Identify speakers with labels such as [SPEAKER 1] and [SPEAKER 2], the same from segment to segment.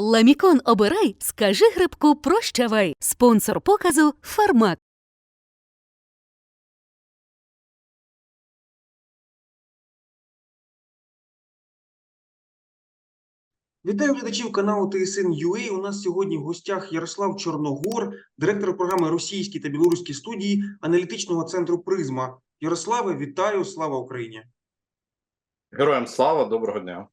[SPEAKER 1] Ламікон обирай, скажи грибку прощавай. Спонсор показу Фармак.
[SPEAKER 2] Вітаю глядачів каналу ТСН.UA. У нас сьогодні в гостях Ярослав Чорногор, директор програми російські та білоруські студії аналітичного центру Призма. Ярославе, вітаю! Слава Україні!
[SPEAKER 3] Героям слава, доброго дня.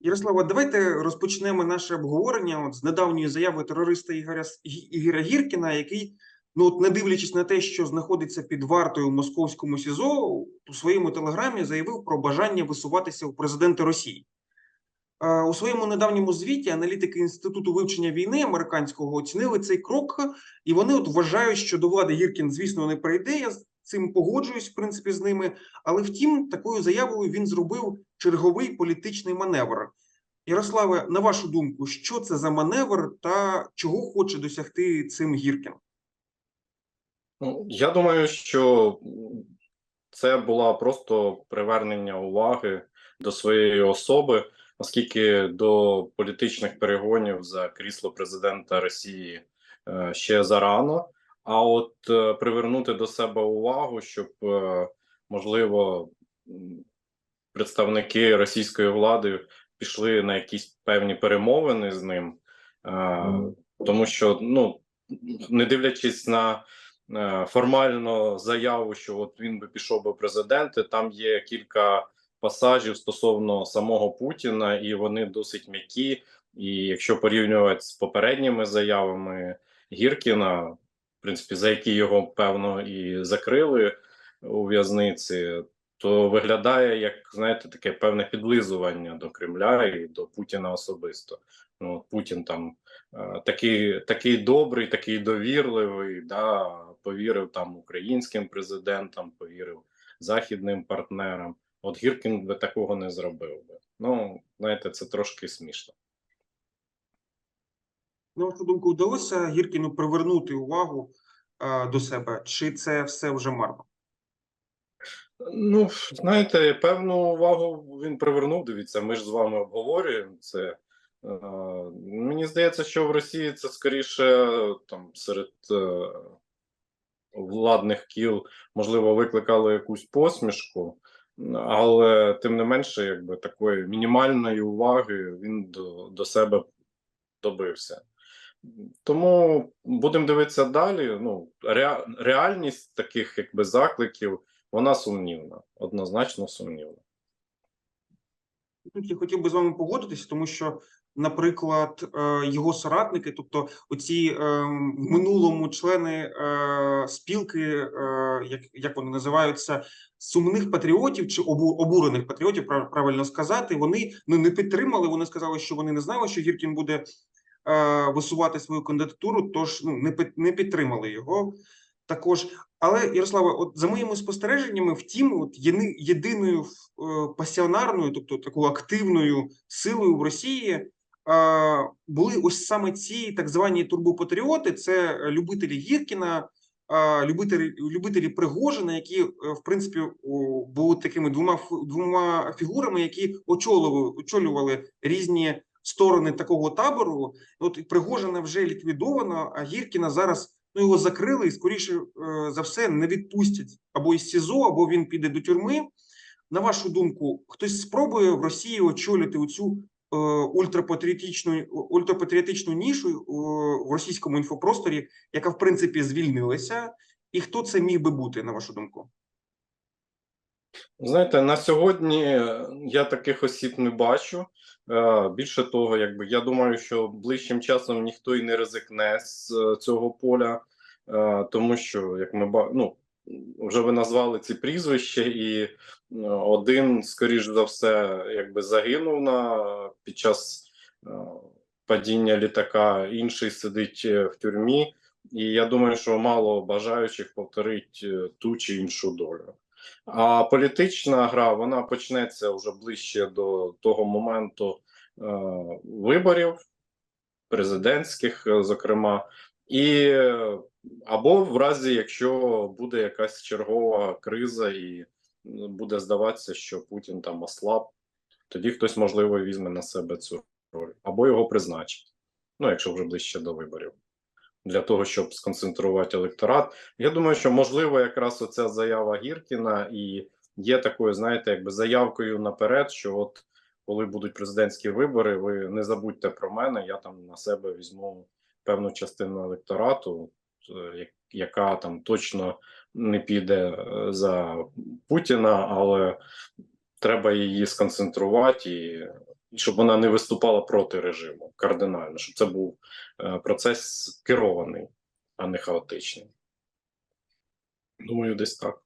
[SPEAKER 2] Ярослава, давайте розпочнемо наше обговорення от з недавньої заяви терориста Ігоря Ігоря Гіркіна, який, ну от не дивлячись на те, що знаходиться під вартою в московському СІЗО, у своєму телеграмі заявив про бажання висуватися в президенти Росії. У своєму недавньому звіті аналітики інституту вивчення війни американського оцінили цей крок, і вони от вважають, що до влади Гіркін, звісно, не прийде. Я цим погоджуюсь, в принципі, з ними. Але втім, такою заявою він зробив черговий політичний маневр. Ярославе, на вашу думку, що це за маневр та чого хоче досягти цим Гіркін?
[SPEAKER 3] Ну, я думаю, що це була просто привернення уваги до своєї особи, оскільки до політичних перегонів за крісло президента Росії е, ще зарано. А от е, привернути до себе увагу, щоб е, можливо представники російської влади пішли на якісь певні перемовини з ним, е, тому що ну не дивлячись на е, формально заяву, що от він би пішов би президенти. Там є кілька пасажів стосовно самого Путіна, і вони досить м'які. І якщо порівнювати з попередніми заявами Гіркіна, принципі, за які його певно і закрили у в'язниці, то виглядає як знаєте таке певне підлизування до Кремля і до Путіна особисто. Ну, Путін там е, такий, такий добрий, такий довірливий, да, повірив там українським президентам, повірив західним партнерам. От Гіркін би такого не зробив би. Ну, знаєте, це трошки смішно.
[SPEAKER 2] На вашу думку, вдалося Гіркіну привернути увагу е, до себе, чи це все вже марно?
[SPEAKER 3] Ну, знаєте, певну увагу він привернув. Дивіться, ми ж з вами обговорюємо це. Е, мені здається, що в Росії це скоріше там серед е, владних кіл, можливо, викликало якусь посмішку, але тим не менше, якби такої мінімальної уваги він до, до себе добився. Тому будемо дивитися далі. Ну, ре, реальність таких якби закликів вона сумнівна, однозначно сумнівна.
[SPEAKER 2] Я хотів би з вами погодитися, тому що, наприклад, е, його соратники, тобто оці е, в минулому члени е, спілки, як, як вони називаються, сумних патріотів чи обу- обурених патріотів, прав- правильно сказати, вони ну, не підтримали. Вони сказали, що вони не знали, що Гіркін буде висувати свою кандидатуру, тож ну, не, не підтримали його. Також, але Ярославе, от за моїми спостереженнями, втім, от єдиною е, пасіонарною, тобто такою активною силою в Росії е, були ось саме ці так звані турбопатріоти. Це любителі Гіркіна, е, любителі, любителі Пригожина, які е, в принципі були такими двома двома фігурами, які очолювали, очолювали різні сторони такого табору. От Пригожина вже ліквідовано, а Гіркіна зараз ну його закрили і скоріше е, за все не відпустять або із СІЗО, або він піде до тюрми. На вашу думку, хтось спробує в Росії очолити оцю е, ультрапатріотичну ультрапатріотичну нішу е, в російському інфопросторі, яка в принципі звільнилася, і хто це міг би бути, на вашу думку?
[SPEAKER 3] Знаєте, на сьогодні я таких осіб не бачу. Е, Більше того, якби я думаю, що ближчим часом ніхто і не ризикне з е, цього поля, е, тому що як ми ну, вже ви назвали ці прізвища, і один, скоріш за все, якби загинув на під час падіння літака, інший сидить в тюрмі. І я думаю, що мало бажаючих повторить е, ту чи іншу долю. А політична гра вона почнеться вже ближче до того моменту е, виборів, президентських, е, зокрема, і е, або в разі, якщо буде якась чергова криза, і буде здаватися, що Путін там ослаб, тоді хтось можливо візьме на себе цю роль, або його призначить. Ну, якщо вже ближче до виборів, для того, щоб сконцентрувати електорат. Я думаю, що можливо, якраз оця заява Гіркіна і є такою, знаєте, якби заявкою наперед, що от коли будуть президентські вибори, ви не забудьте про мене, я там на себе візьму певну частину електорату, е, яка там точно не піде е, за Путіна, але треба її сконцентрувати і, і щоб вона не виступала проти режиму кардинально, щоб це був е, процес керований, а не хаотичний. Думаю, десь так.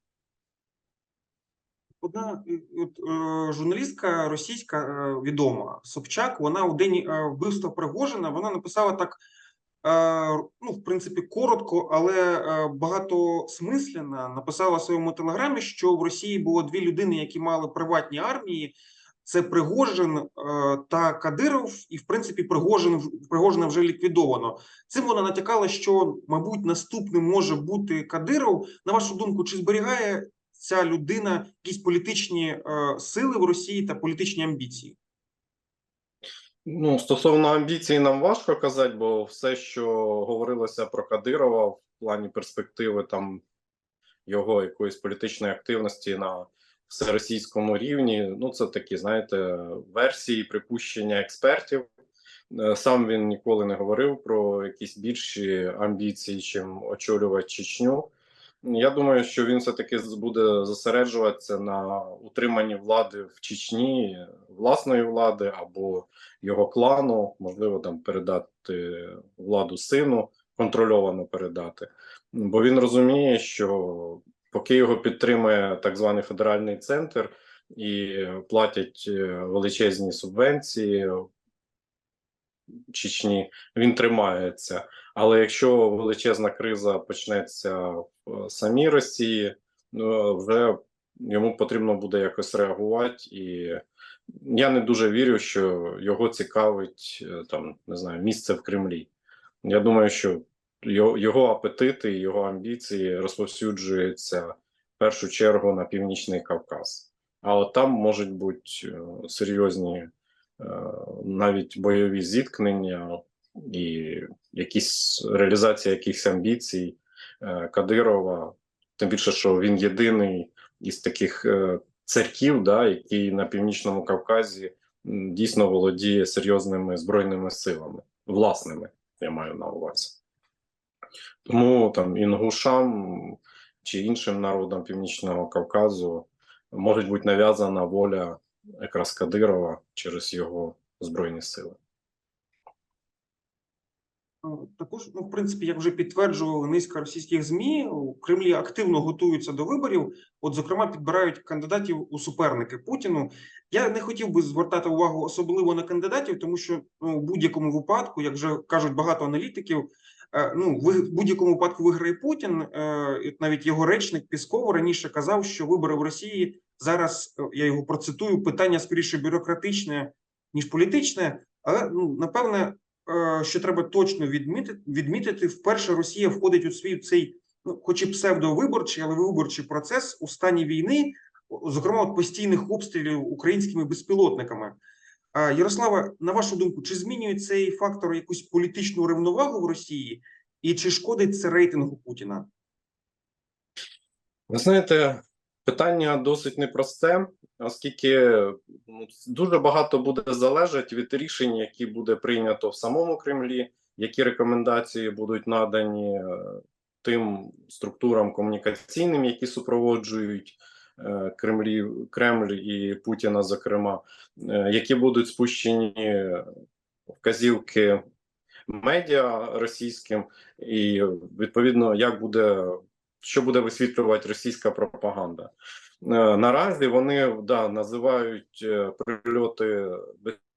[SPEAKER 2] Одна от, е, журналістка російська е, відома Собчак, вона у день е, вбивства Пригожина, вона написала так, е, ну, в принципі, коротко, але е, багатосмислено написала в своєму телеграмі, що в Росії було дві людини, які мали приватні армії. Це Пригожин е, та Кадиров, і в принципі Пригожин Пригожина вже ліквідовано. Цим вона натякала, що мабуть наступним може бути Кадиров. На вашу думку, чи зберігає ця людина якісь політичні е, сили в Росії та політичні амбіції?
[SPEAKER 3] Ну, стосовно амбіцій, нам важко казати, бо все, що говорилося про Кадирова в плані перспективи там його якоїсь політичної активності на всеросійському рівні, ну це такі, знаєте, версії, припущення експертів. Е, Сам він ніколи не говорив про якісь більші амбіції, чим очолювати Чечню. Я думаю, що він все-таки буде зосереджуватися на утриманні влади в Чечні, власної влади або його клану, можливо, там передати владу сину, контрольовано передати. Бо він розуміє, що поки його підтримує так званий федеральний центр і платять е, величезні субвенції Чечні, він тримається. Але якщо величезна криза почнеться в самій Росії, ну, вже йому потрібно буде якось реагувати. І я не дуже вірю, що його цікавить е, там, не знаю, місце в Кремлі. Я думаю, що його, апетити, його амбіції розповсюджуються в першу чергу на Північний Кавказ. А там можуть бути е, серйозні е, навіть бойові зіткнення і якісь реалізація якихось амбіцій е, Кадирова, тим більше, що він єдиний із таких царьків, да, який на північному Кавказі дійсно володіє серйозними збройними силами, власними, я маю на увазі. Тому там інгушам чи іншим народам Північного Кавказу може бути нав'язана воля якраз Кадирова через його збройні сили.
[SPEAKER 2] Також, ну, в принципі, як вже підтверджували низка російських змі, у Кремлі активно готуються до виборів. От, зокрема, підбирають кандидатів у суперники Путіну. Я не хотів би звертати увагу особливо на кандидатів, тому що ну, в будь-якому випадку, як вже кажуть багато аналітиків, ну ви- в будь-якому випадку виграє Путін. Е, навіть його речник Пісков раніше казав, що вибори в Росії зараз е, я його процитую: питання скоріше бюрократичне ніж політичне, але ну напевне е, що треба точно відмітити, відмітити, вперше Росія входить у свій цей, ну, хоч і псевдовиборчий, але виборчий процес у стані війни, зокрема от постійних обстрілів українськими безпілотниками. Ярослава, на вашу думку, чи змінює цей фактор якусь політичну рівновагу в Росії, і чи шкодить це рейтингу Путіна?
[SPEAKER 3] Ви знаєте, питання досить непросте, оскільки ну, дуже багато буде залежати від рішень, які буде прийнято в самому Кремлі, які рекомендації будуть надані е, тим структурам комунікаційним, які супроводжують е, Кремлі, Кремль і Путіна, зокрема, е, які будуть спущені вказівки медіа російським, і відповідно, як буде що буде висвітлювати російська пропаганда. Е, Наразі вони да, називають прильоти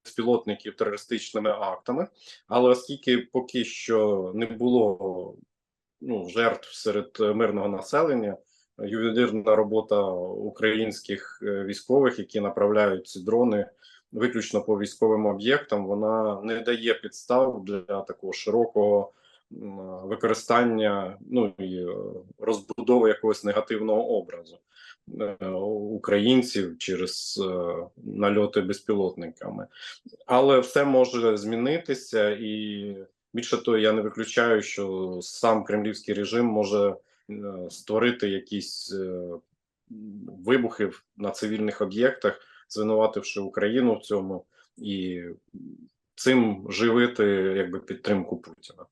[SPEAKER 3] безпілотників терористичними актами, але оскільки поки що не було ну, жертв серед мирного населення, ювелірна робота українських е, військових, які направляють ці дрони виключно по військовим об'єктам, вона не дає підстав для такого широкого використання ну і е, розбудови якогось негативного образу е, українців через нальоти безпілотниками. Але все може змінитися, і більше того, я не виключаю, що сам кремлівський режим може створити якісь е, вибухи на цивільних об'єктах, звинувативши Україну в цьому і цим живити якби підтримку Путіна.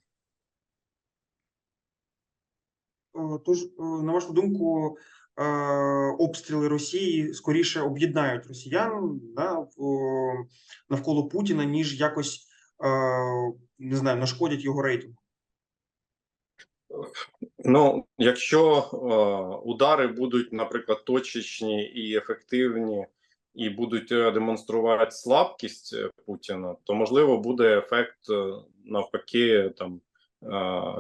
[SPEAKER 2] Е, Тож, е, на вашу думку, е, обстріли Росії скоріше об'єднають росіян да, навколо Путіна, ніж якось е, не знаю, нашкодять його рейтингу.
[SPEAKER 3] Ну, якщо е, удари будуть, наприклад, точечні і ефективні, і будуть е, демонструвати слабкість е, Путіна, то можливо буде ефект е, навпаки там е,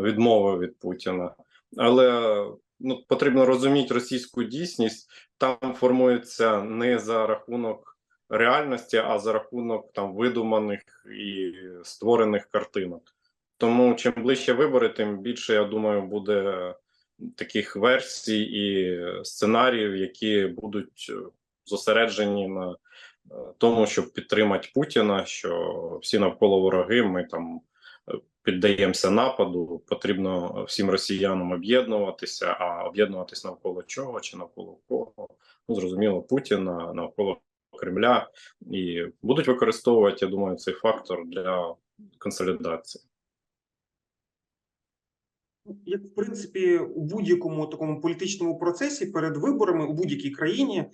[SPEAKER 3] відмови від Путіна. Але ну, потрібно розуміти російську дійсність. Там формується не за рахунок реальності, а за рахунок там видуманих і створених картинок. Тому чим ближче вибори, тим більше, я думаю, буде таких версій і сценаріїв, які будуть е, зосереджені на е, тому, щоб підтримати Путіна, що всі навколо вороги, ми там е, піддаємося нападу. Потрібно всім росіянам об'єднуватися, а об'єднуватись навколо чого чи навколо кого? Ну, зрозуміло, Путіна, навколо Кремля, і будуть використовувати, я думаю, цей фактор для консолідації.
[SPEAKER 2] Як в принципі у будь-якому такому політичному процесі перед виборами у будь-якій країні е,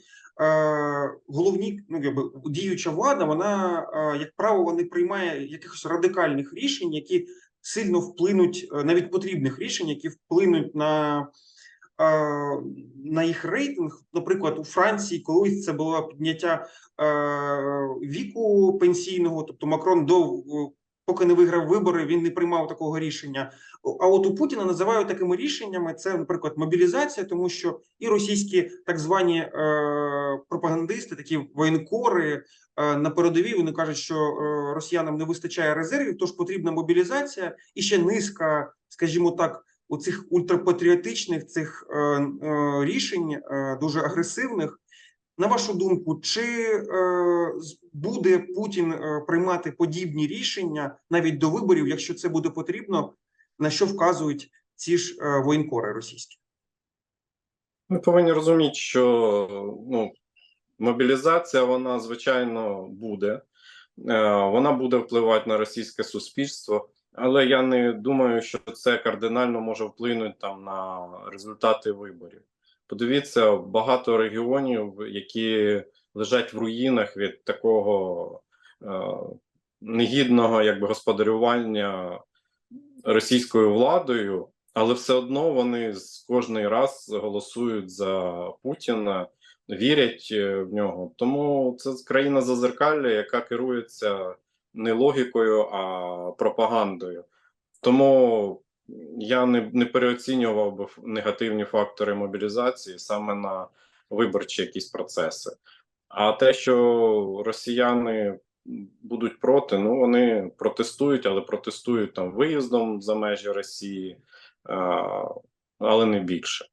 [SPEAKER 2] головні ну якби діюча влада, вона е, як правило не приймає якихось радикальних рішень, які сильно вплинуть е, навіть потрібних рішень, які вплинуть на, на їх рейтинг. Наприклад, у Франції колись це було підняття віку пенсійного, тобто Макрон до поки не виграв вибори, він не приймав такого рішення. А от у Путіна називають такими рішеннями це, наприклад, мобілізація, тому що і російські так звані е, пропагандисти, такі воєнкори е, на передовій, вони кажуть, що е, росіянам не вистачає резервів, тож потрібна мобілізація і ще низка, скажімо так, у цих ультрапатріотичних цих е, е, рішень, е, дуже агресивних. На вашу думку, чи е, буде Путін е, приймати подібні рішення навіть до виборів, якщо це буде потрібно, на що вказують ці ж е, воєнкори російські?
[SPEAKER 3] Ми повинні розуміти, що ну, мобілізація, вона звичайно буде, Е, вона буде впливати на російське суспільство, але я не думаю, що це кардинально може вплинути там на результати виборів. Подивіться, багато регіонів, які лежать в руїнах від такого е, негідного якби господарювання російською владою, але все одно вони з кожний раз голосують за Путіна, вірять е, в нього. Тому це країна зазеркалля, яка керується не логікою, а пропагандою. Тому я не, не переоцінював би негативні фактори мобілізації саме на виборчі якісь процеси. А те, що росіяни будуть проти, ну вони протестують, але протестують там виїздом за межі Росії, але не більше.